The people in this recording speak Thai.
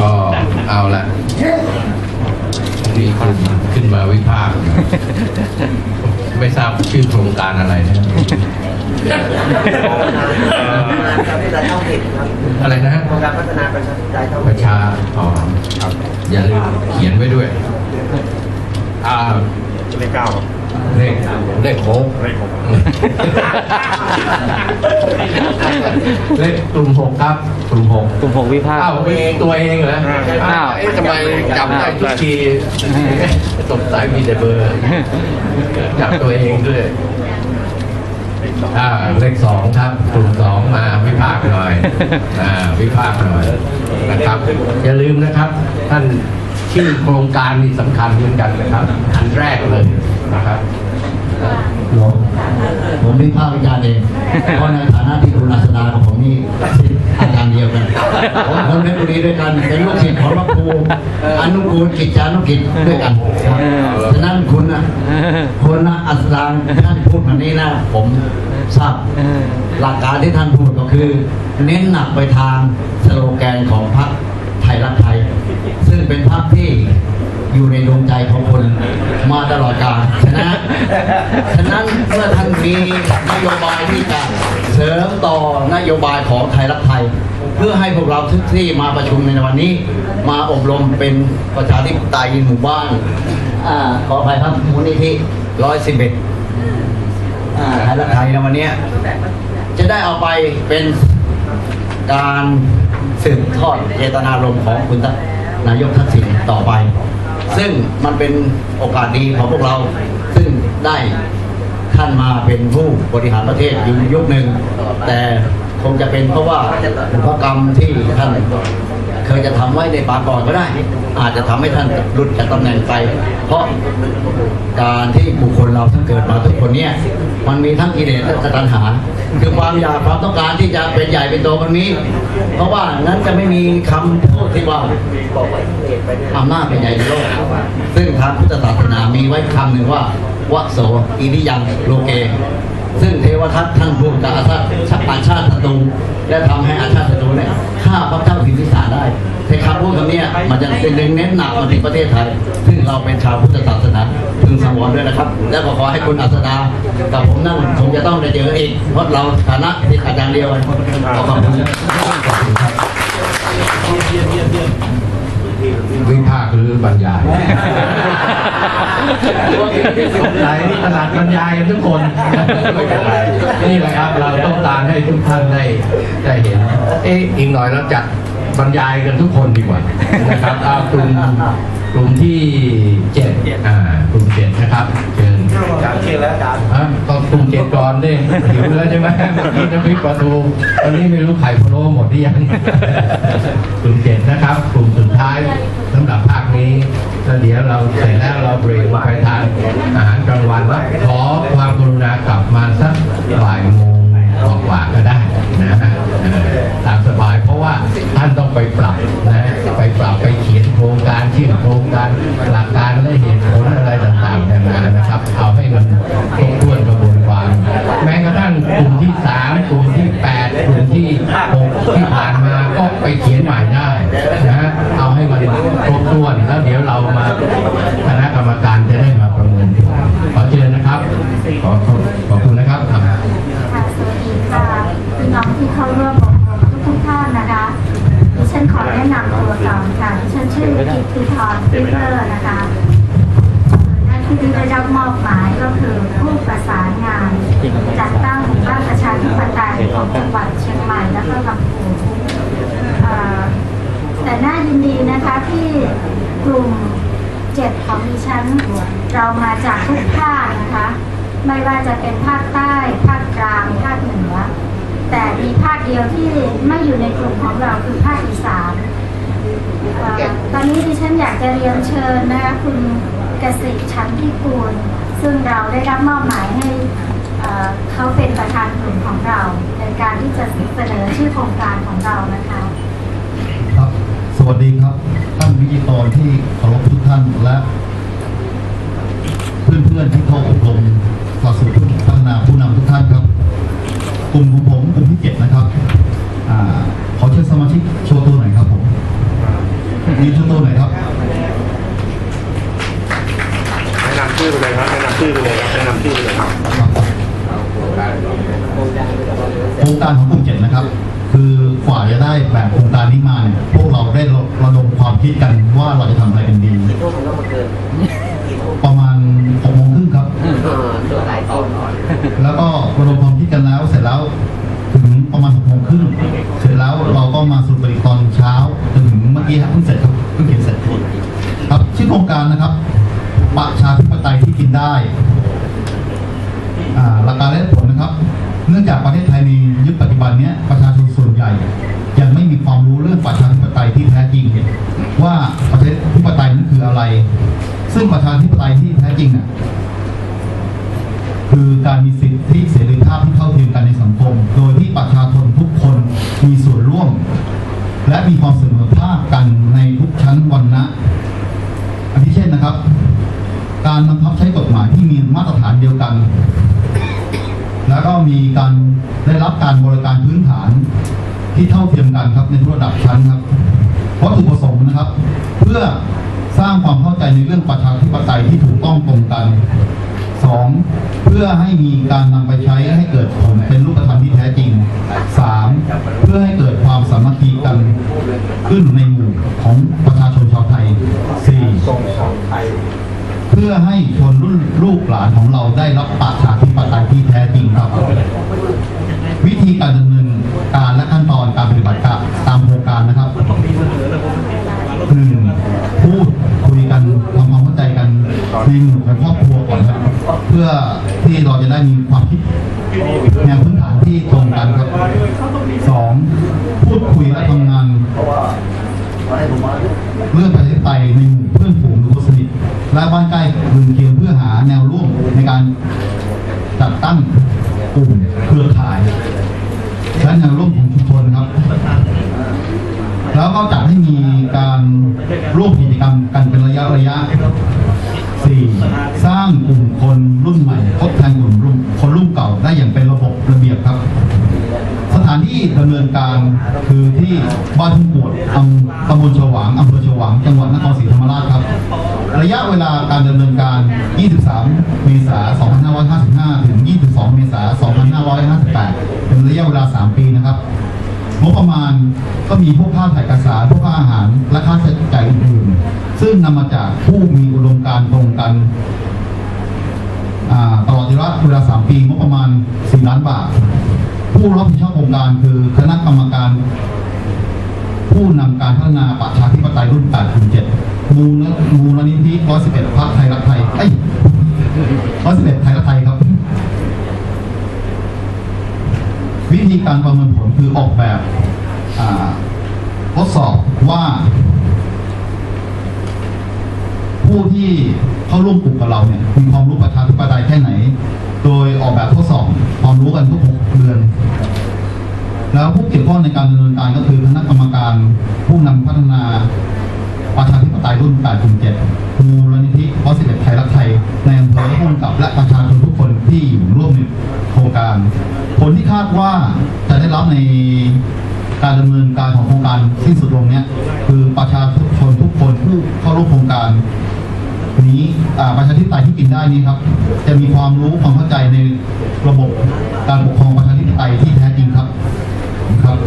ก็เอาละนี่ขึ้นขึ้นมาวิพากษ์ไม่ทราบชื่อโครงการอะไรนะการพัฒนาท้องถิ่นครับอะไรนะฮะโครงการพัฒนาประชาธิปไตยท้องปถิ่ระนชาอ๋อครับอย่าลืมเขียนไว้ด้วยอ่าเลขเก้า เลขเลขโค้งเลขหกเลขกลุ่มหกครับกลุ่มหกกลุ่มหกวิภาค อ้าวตัวเองเหรออ้าว เอ๊ะทำไมจำได้ทุกทีสงสัยมีแต่เบอร์จับตัวเองด้วยอ่าเลขสองครับกลุ่มสองมาวิพากษ์หน่อยอ่าวิพากษ์หน่อยนะครับอย่าลืมนะครับ ท่านชื่อโครงการนี่สำคัญเหมือนกันนะครับ อันแรกเลยนะครับ ผมผม วิพากษ์วิจารณ์เองเพราะในฐานะที่คุณอัศดากับผมนี่ศิษย์อาจารย์เดียวกันผมคนเพชรบุรีด้วยกันเป็นลูกศิษย์ของพระครูอนุกูลกิจจานุกิจด้วยกันฉะนั้นคุณนะคุณนะอัศดาท่านพูดแบบนี้นะผมทราบหลักการที่ท่านพูดก็คือ เน้นหนักไปทางสโลแกนของพรรคไทยรักไทย ซึ่งเป็นพรรคที่ อยู่ในดวงใจของคนมาตลอดกาลฉะนั้นฉะนั้นเมื่อท่านมีนโยบายที่จะเสริมต่อนโยบายของไทยรักไทย เพื่อให้พวกเราทุกที่มาประชุมในวันนี้ มาอบรมเป็นประชาธิปไตยหมู่บ้านอขออภัยครับมูลนิธิร้อยสิบเอ็ดไทยรักไทยในวันนี้ จะได้เอาไปเป็นการสืบทอดเจตนารมณ์ของคุณนายกทักษิณต่อไป ซึ่งมันเป็นโอกาสดีของพวกเรา ซึ่งได้ท่านมาเป็นผู้บริหารประเทศอยู่ยุคหนึ่งแต่คงจะเป็นเพราะว่าอุปกรรมที่ท่าน เคยจะทำไว้ในปางก่อนก็ได้ อาจจะทำให้ท่านหลุดจากตำแหน่งไป เพราะการที่บุคคลเราทั้งเกิดมาทุกคนเนี่ยมันมีทั้งกิเลสและตัณหา คือความอยากความต้องการที่จะเป็นใหญ่เป็นโตมันมีเพราะว่านั้นจะไม่มีคำพูดที่ว่าอำนาจเป็นใหญ่ในโลก ซึ่งทางพุทธศาสนามีไว้คำหนึ่งว่าวะโสอินิยังโลเก ซึ่งเทวทัตท่านพูดกับอาชาติอาชาติศัตรูและทำให้อาชาติศัตรูเนี่ยฆ่าพระเจ้าพิมพิสารได้ในคำพูดคำเนี้ยมันจะเป็นเน้นหนักมาที่ประเทศไทย ซึ่งเราเป็นชาวพุทธศาสนาพึงสังวรด้วยนะครับ และก็ขอให้คุณอัศดากับผมนั่นคงจะต้องได้เจออีกเพราะเราฐานะที่อาจารย์เดียวกันขอขอบคุณครับ วิพากษ์หรือบรรยายไหนนี่ตลาดบรรยายทุกคนไม่เป็นไรนี่แหละครับ เราต้องการให้ทุกท่านได้ได้เห็น เอ๊ะอีกหน่อยเราจัดบรรยายกันทุกคนดีกว่านะครับเอากลุ่มกลุ่มที่เจ็ดอ่ากลุ่มเจ็ดนะ กลุ่มเจ็ดก่อนหิวแล้วใช่ไหมเมื่อกี้น้ำพริกปลาทูวันนี้ไม่รู้ไข่พะโล้หมดหรือยังกลุ่มเจ็ดนะครับ กลุ่มสุดท้ายสำหรับภาคนี้แล้วเดี๋ยวเราเสร็จแล้วเราเบรกไปทานอาหารกลางวันแล้วขอความกรุณากลับมาสักบ่ายโมงกว่าก็ได้นะฮะตามสบายเพราะว่าท่านต้องไปปรับนะไปปรับไปเขียนโครงการชื่อโครงการหล เขียนใหม่ได้นะเอาให้มันครบถ้วนแล้วเดี๋ยวเรามาคณะกรรมการจะได้มาประเมินผลขอเชิญนะครับ ขอขอบคุณนะครับค่ะสวัสดีค่ะพี่น้องที่เข้าร่วมอบรมทุกทุกๆท่านนะคะดิฉันขอแนะนำตัวก่อนค่ะดิฉันชื่อกิตติพรฟิเตอร์นะคะหน้าที่ที่ได้รับมอบหมายก็คือผู้ประสานงานจัดตั้งหมู่บ้านประชาธิปไตยของจังหวัดเชียงใหม่และก็ลำพูนเอ่อแต่น่ายิน ดีนะคะที่กลุ่มเจ็ดของดิฉันเรามาจากทุกภาคนะคะ ไม่ว่าจะเป็นภาคใต้ ภาคกลาง ภาคเหนือ แต่มีภาคเดียวที่ไม่อยู่ในกลุ่มของเราคือภาคอีสานตอนนี้ดิฉันอยากจะเรียนเชิญนะคะคุณเกษตรชั้นพิกูลซึ่งเราได้รับมอบหมายให้เขาเป็นประธานกลุ่มของเรา ในการที่จะเสนอชื่อโครงการของเรานะคะ สวัสดีครับ ท่านวิทยากรที่เคารพทุกท่านและ เพื่อนๆที่เข้าอบรมหลักสูตรพัฒนาผู้นำทุกท่านครับ กลุ่มของผมกลุ่มที่เจ็ดนะครับอ่าขอเชิญสมาชิกโชว์ตัวหน่อยครับผมมีทุกตัวหน่อยครับแนะนำชื่อไปเลยครับแนะนำชื่อไปเลยครับแนะนำชื่อไปเลยครับโครงการของกลุ่มเจ็ดนะครับคือ กว่าจะได้แบบโครงการนี้มาเนี่ย พวกเราได้ระดมความคิดกันว่าเราจะทำอะไรกันดีทุ่มก็มาเกินประมาณหกโมงครึ่งครับเออตัวหลายคนแล้วก็ระดมความคิดกันแล้วเสร็จแล้วถึงประมาณหกโมงครึ่งเสร็จแล้วเราก็มาสรุปกันอีกตอนเช้าจนถึงเมื่อกี้ครับเพิ่งเสร็จครับเพิ่งเขียนเสร็จครับชื่อโครงการนะครับประชาธิปไตยที่กินได้อ่าหลักการและผลนะครับ เนื่องจากประเทศไทยในยุคปัจจุบันเนี้ยประชา ชนส่วนใหญ่ยังไม่มีความรู้เรื่องประชาธิปไตยที่แท้จริงว่าประชาธิปไตยนั้นคืออะไร ซึ่งประชาธิปไตยที่แท้จริงอะคือการมีสิทธิเสรีภาพที่เท่าเทียมกันในสังคม โดยที่ประชาชนทุกคนมีส่วนร่วม และมีความเสมอภาคกันในทุกชั้นวรรณะอันที่เช่นนะครับ การบังคับใช้กฎหมายที่มีมาตรฐานเดียวกัน แล้วก็มีการได้รับการบริการพื้นฐาน ที่เท่าเทียมกันครับในทุกระดับชั้นครับวัตถุประสงค์นะครับ เพื่อสร้างความเข้าใจในเรื่องประชาธิปไตยที่ถูกต้องตรงกันสองเพื่อให้มีการนำไปใช้ให้เกิดผลเป็นรูปธรรมที่แท้จริงสามเพื่อให้เกิดความสามัคคีกันขึ้นในหมู่ของประชาชนชาวไทยสี่เพื่อให้ชนรุ่นลูกหลานของเราได้รับประชาธิปไตยที่แท้จริงครับ วิธีการดำเนิน พื่อที่เราจะได้มีความคิดแนวพื้นฐานที่ตรงกันครับสองพูดคุยและทำงานเรื่องประชาธิปไตยในหมู่เพื่อนฝูงหรือคนสนิทและบ้านใกล้เรือนเคียงเพื่อหาแนวร่วมในการจัดตั้งกลุ่มเครือข่ายและแนวร่วมของชุมชนครับ แล้วก็จัดให้มีการร่วมกิจกรรมกันเป็นระยะระยะ สี่สร้างกลุ่มคนรุ่นใหม่ทดแทนกลุ่มรุ่นคนรุ่นเก่าได้อย่างเป็นระบบระเบียบครับ สถานที่ดำเนินการคือที่บ้านทุ่งกวดอำตำบลฉวางอำเภอฉวางจังหวัดนครศรีธรรมราชครับ ระยะเวลาการดำเนินการ 23 เมษายน 2555 ถึง 22 เมษายน 2558 เป็นระยะเวลา 3 ปีนะครับ งบประมาณก็มีพวกค่าถ่ายเอกสารพวกค่าอาหาร และค่าใช้จ่ายอื่นๆ ซึ่งนำมาจากผู้มีอุดมการณ์ตรงกันตลอดระยะเวลา 3 ปีงบประมาณ 4 ล้านบาท ผู้รับผิดชอบโครงการคือคณะกรรมการ ผู้นำการพัฒนาประชาธิปไตยรุ่น8ถึง7มูลมูลนิธิ111พรรคไทยรักไทยเอ้ย111ไทยรักไทยครับ วิธีการประเมินผลคือออกแบบทดสอบว่า ผู้ที่เข้าร่วมกลุ่มกับเราเนี่ยมีความรู้ประชาธิปไตยแค่ไหน โดยออกแบบทดสอบความรู้กันทุกหกเดือน แล้วผู้เกี่ยวข้องในการดำเนินการก็คือคณะกรรมการผู้นำพัฒนา ประชาธิปไตยรุ่น 807มูลนิธิพอสิเไทยรักไทย ในอำเภอและผู้กำกับและประชาชนทุกคนที่อยู่ร่วมในโครงการ ผลที่คาดว่าจะได้รับในการดำเนินการของโครงการสิ้นสุดลงเนี้ยคือประชาชนทุกคนผู้เข้าร่วมโครงการ นี้ประชาธิปไตยที่กินได้นี้ครับ จะมีความรู้ความเข้าใจในระบบการปกครองประชาธิปไตยที่แท้จริงครับครับ